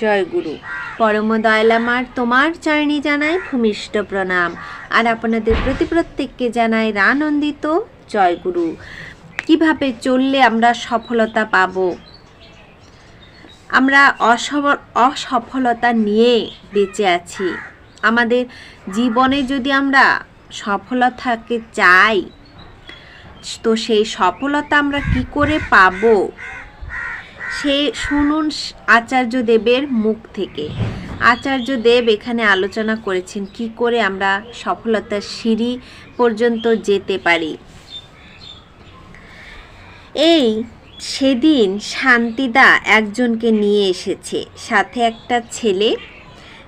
জয় গুরু পরম দয়ালামার তোমার চরণে জানাই ভূমিষ্ঠ প্রণাম। আর আপনাদের প্রতি প্রত্যেককে জানাই রানন্দিত জয় গুরু কীভাবে চললে আমরা সফলতা পাব? আমরা অসফল অসফলতা নিয়ে বেঁচে আছি। আমাদের জীবনে যদি আমরা সফলতাকে চাই, তো সেই সফলতা আমরা কি করে পাবো? সে শুনুন আচার্য দেবের মুখ থেকে। আচার্য দেব এখানে আলোচনা করেছেন, কি করে আমরা সফলতার সিঁড়ি পর্যন্ত যেতে পারি। এই সেদিন শান্তিদা একজনকে নিয়ে এসেছে, সাথে একটা ছেলে।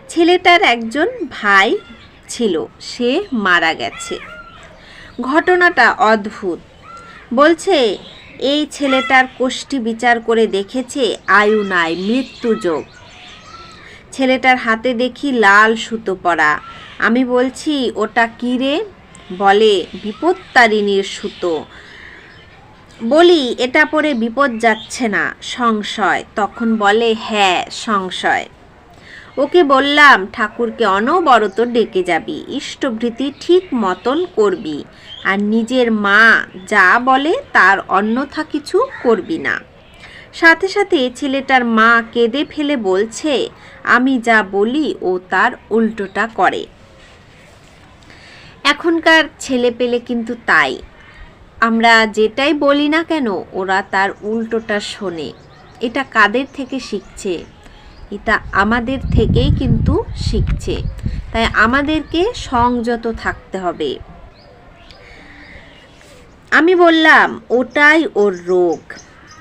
ছেলেটার একজন ভাই ছিল, সে মারা গেছে। ঘটনাটা অদ্ভুত। বলছে এই ছেলেটার কোষ্ঠী বিচার করে দেখেছে আয়ু নাই মৃত্যু যোগ। ছেলেটার হাতে দেখি লাল সুতো পরা। আমি বলছি, ওটা কী রে? বলে, বিপত্তারিণীর সুতো। বলি, এটা পরে বিপদ যাচ্ছে না, সংশয়। তখন বলে হ্যাঁ সংশয়। ওকে বললাম, ঠাকুরকে অনবরত ডেকে যাবি, ইষ্টভৃতি ঠিক মতন করবি। আর নিজের মা যা বলে তার অন্যথা কিছু করবি না। সাথে সাথে ছেলেটার মা কেঁদে ফেলে বলছে, আমি যা বলি ও তার উল্টোটা করে। এখনকার ছেলে পেলে কিন্তু তাই। আমরা যেটাই বলি না কেন, ওরা তার উল্টোটা শোনে। এটা কাদের থেকে শিখছে? এটা আমাদের থেকেই কিন্তু শিখছে। তাই আমাদেরকে সংযত থাকতে হবে। আমি বললাম, ওটাই ওর রোগ।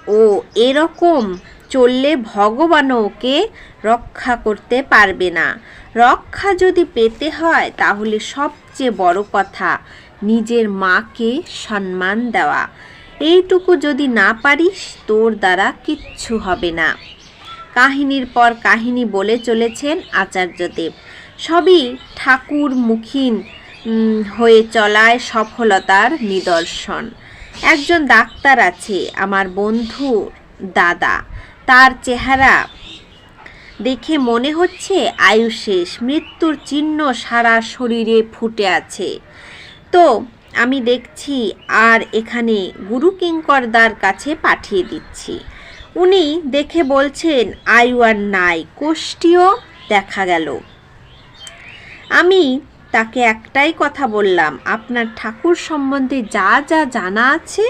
ও এরকম চললে ভগবানও ওকে রক্ষা করতে পারবে না। রক্ষা যদি পেতে হয়, তাহলে সবচেয়ে বড় কথা নিজের মাকে সম্মান দেওয়া। এইটুকু যদি না পারিস, তোর দ্বারা কিচ্ছু হবে না। কাহিনীর পর কাহিনী বলে চলেছেন আচার্যদেব। সবই ঠাকুর মুখিন হয়ে চলায় সফলতার নিদর্শন। একজন ডাক্তার আছে, আমার বন্ধু দাদা। তার চেহারা দেখে মনে হচ্ছে আয়ু শেষ, মৃত্যুর চিহ্ন সারা শরীরে ফুটে আছে। তো, আমি দেখছি, আর এখানে গুরু কিঙ্করদার কাছে পাঠিয়ে দিচ্ছি। উনি দেখে বলছেন আয়ু আর নাই। কোষ্ঠীও দেখা গেল। আমি তাকে একটাই কথা বললাম, আপনার ঠাকুর সম্বন্ধে যা যা জানা আছে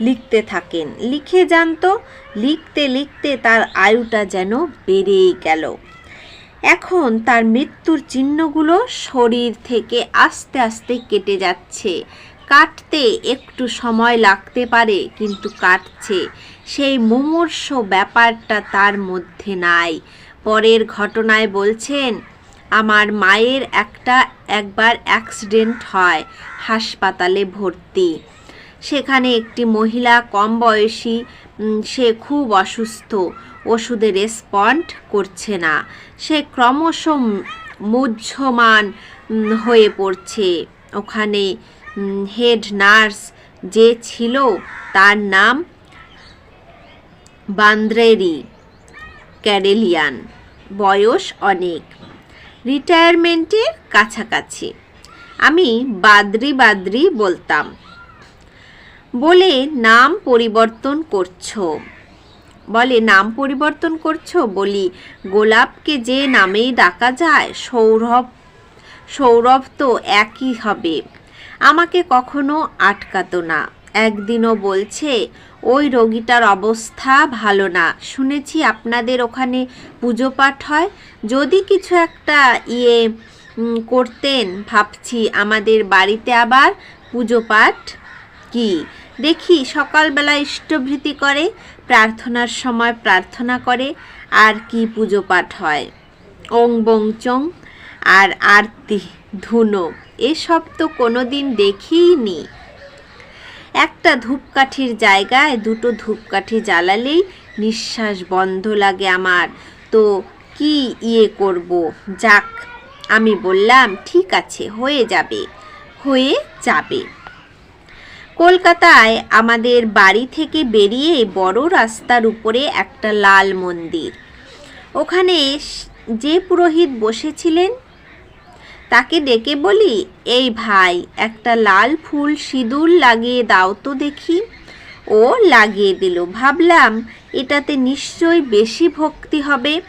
লিখতে থাকেন। লিখে যান তো, লিখতে লিখতে তার আয়ুটা যেন বেড়েই গেল। এখন তার মৃত্যুর চিহ্নগুলো শরীর থেকে আস্তে আস্তে কেটে যাচ্ছে। কাটতে একটু সময় লাগতে পারে, কিন্তু কাটছে। সেই মুমূর্ষ ব্যাপারটা তার মধ্যে নাই। পরের ঘটনায় বলছেন, আমার মায়ের একটা একবার অ্যাক্সিডেন্ট হয় হাসপাতালে ভর্তি। সেখানে একটি মহিলা কম বয়সী সে খুব অসুস্থ ওষুধে রেসপন্ড করছে না। সে ক্রমশ মুহ্যমান হয়ে পড়ছে। ওখানে হেড নার্স যে ছিল, তার নাম বান্দ্রেরি ক্যারেলিয়ান বয়স অনেক। রিটায়ারমেন্টের কাছাকাছি। আমি বাদ্রি বাদ্রি বলতাম। বলে, নাম পরিবর্তন করছ। বলে, নাম পরিবর্তন করছ? বলি, গোলাপকে যে নামেই ডাকা যায়, সৌরভ সৌরভ তো একই হবে। আমাকে কখনো আটকাতো না। একদিনও বলছে, ওই রোগীটার অবস্থা ভালো না। শুনেছি আপনাদের ওখানে পুজো পাঠ হয়। যদি কিছু একটা ইয়ে করতেন, ভাবছি। আমাদের বাড়িতে আবার পুজো পাঠ কি? দেখি, সকালবেলা ইষ্টভৃতি করে, প্রার্থনার সময় প্রার্থনা করে, আর কি পুজো পাঠ হয়। ওং বং চং, আর আরতি ধুনো, এসব তো কোনো দিন দেখিই একটা ধূপকাঠির জায়গায় দুটো ধূপকাঠি জ্বালালেই নিঃশ্বাস বন্ধ লাগে আমার। তো কি ইয়ে করব? যাক, আমি বললাম, ঠিক আছে, হয়ে যাবে। হয়ে যাবে। কলকাতায় আমাদের বাড়ি থেকে বেরিয়ে বড় রাস্তার উপরে একটা লাল মন্দির। ওখানে যে পুরোহিত বসেছিলেন তাকে ডেকে বলি, এই ভাই, একটা লাল ফুল সিঁদুর লাগিয়ে দাও তো দেখি। ও লাগিয়ে দিল। ভাবলাম এটাতে নিশ্চয়ই বেশি ভক্তি হবে।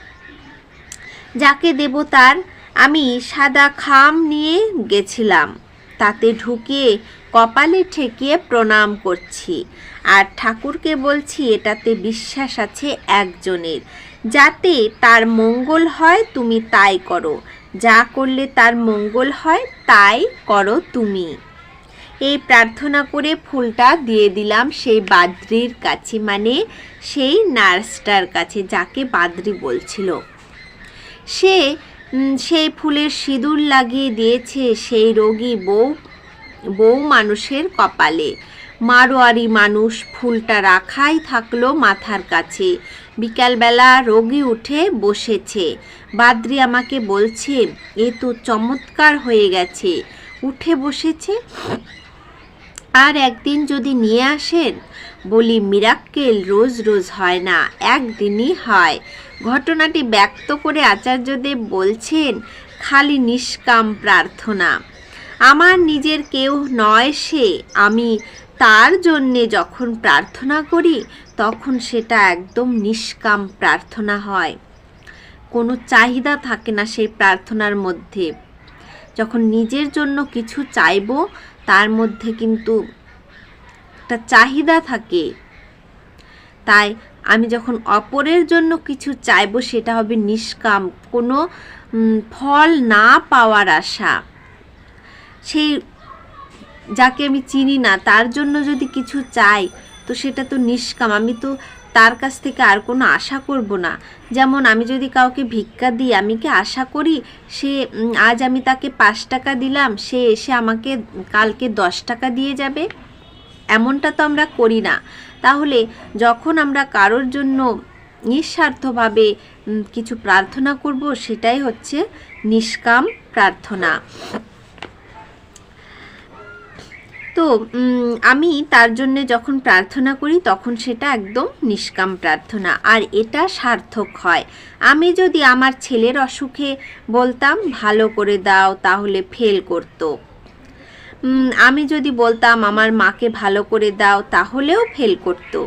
যাকে দেব তার, আমি সাদা খাম নিয়ে গেছিলাম। তাতে ঢুকিয়ে কপালে ঠেকিয়ে প্রণাম করছি। আর ঠাকুরকে বলছি, এটাতে বিশ্বাস আছে একজনের। যাতে তার মঙ্গল হয়, তুমি তাই করো। যা করলে তার মঙ্গল হয়, তাই করো তুমি। এই প্রার্থনা করে ফুলটা দিয়ে দিলাম সেই বাদ্রির কাছে মানে সেই নার্সটার কাছে, যাকে বাদ্রি বলছিল। সে সেই ফুলের সিঁদুর লাগিয়ে দিয়েছে সেই রোগী বউ বউ মানুষের কপালে। মারোয়ারি মানুষ ফুলটা রাখাই থাকল মাথার কাছে। বিকালবেলা রোগী উঠে বসেছে। বাদ্রি আমাকে বলছে, এ তো চমৎকার হয়ে গেছে। উঠে বসেছে। আর একদিন যদি নিয়ে আসেন? বলি, মিরাক্কেল রোজ রোজ হয় না, একদিনই হয়। ঘটনাটি ব্যক্ত করে আচার্যদেব বলছেন, খালি নিষ্কাম প্রার্থনা। আমার নিজের কেউ নয় সে, আমি তার জন্যে যখন প্রার্থনা করি, তখন সেটা একদম নিষ্কাম প্রার্থনা হয়। কোনো চাহিদা থাকে না সেই প্রার্থনার মধ্যে। যখন নিজের জন্য কিছু চাইব, তার মধ্যে কিন্তু একটা চাহিদা থাকে। তাই আমি যখন অপরের জন্য কিছু চাইব, সেটা হবে নিষ্কাম, কোনো ফল না পাওয়ার আশা। সেই যাকে আমি চিনি না, তার জন্য যদি কিছু চাই, তো সেটা তো নিষ্কাম। আমি তো তার কাছ থেকে আর কোনো আশা করব না। যেমন আমি যদি কাউকে ভিক্ষা দিই, আমি কি আশা করি সে আজ আমি তাকে পাঁচ টাকা দিলাম, সে এসে আমাকে কালকে দশ টাকা দিয়ে যাবে? এমনটা তো আমরা করি না। তাহলে যখন আমরা কারোর জন্য নিঃস্বার্থভাবে কিছু প্রার্থনা করব, সেটাই হচ্ছে নিষ্কাম প্রার্থনা। তো আমি তার জন্য যখন প্রার্থনা করি তখন সেটা একদম নিষ্কাম প্রার্থনা। আর এটা সার্থক হয়। আমি যদি আমার ছেলের অসুখে বলতাম, ভালো করে দাও, তাহলে ফেল করতো। আমি যদি বলতাম, আমার মাকে ভালো করে দাও, তাহলেও ফেল করতো।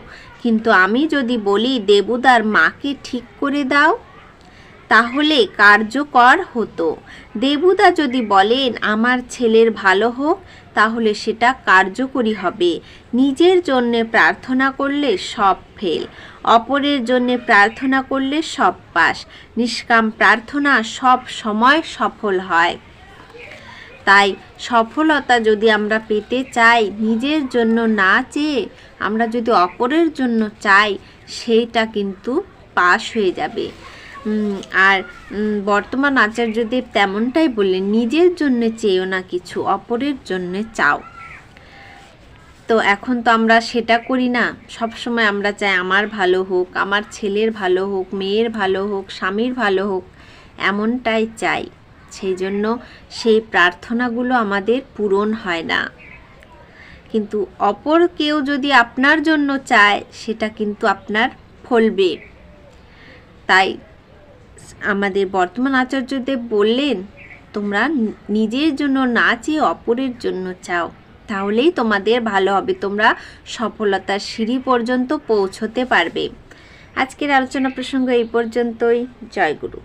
কিন্তু আমি যদি বলি, দেবুদার মাকে ঠিক করে দাও তাহলে কার্যকর হতো। দেবুদা যদি বলেন, আমার ছেলের ভালো হোক, তাহলে সেটা কার্যকরী হবে। নিজের জন্য প্রার্থনা করলে সব ফেল, অপরের জন্য প্রার্থনা করলে সব পাস। নিষ্কাম প্রার্থনা সব সময় সফল হয়। তাই সফলতা যদি আমরা পেতে চাই, নিজের জন্য না চেয়ে আমরা যদি অপরের জন্য চাই, সেইটা কিন্তু পাশ হয়ে যাবে। আর বর্তমান আচার্যদেব তেমনটাই বললেন নিজের জন্য চেয়েও না কিছু, অপরের জন্য চাও। তো এখন তো আমরা সেটা করি না। সব সময় আমরা চাই আমার ভালো হোক, আমার ছেলের ভালো হোক, মেয়ের ভালো হোক, স্বামীর ভালো হোক, এমনটাই চাই। সেই জন্য সেই প্রার্থনাগুলো আমাদের পূরণ হয় না। কিন্তু অপর কেউ যদি আপনার জন্য চায়, সেটা কিন্তু আপনার ফলবে। তাই আমাদের বর্তমান আচার্যদেব বললেন, তোমরা নিজের জন্য না চেয়ে অপরের জন্য চাও। তাহলেই তোমাদের ভালো হবে। তোমরা সফলতার সিঁড়ি পর্যন্ত পৌঁছতে পারবে। আজকের আলোচনা প্রসঙ্গ এই পর্যন্তই। জয় গুরু।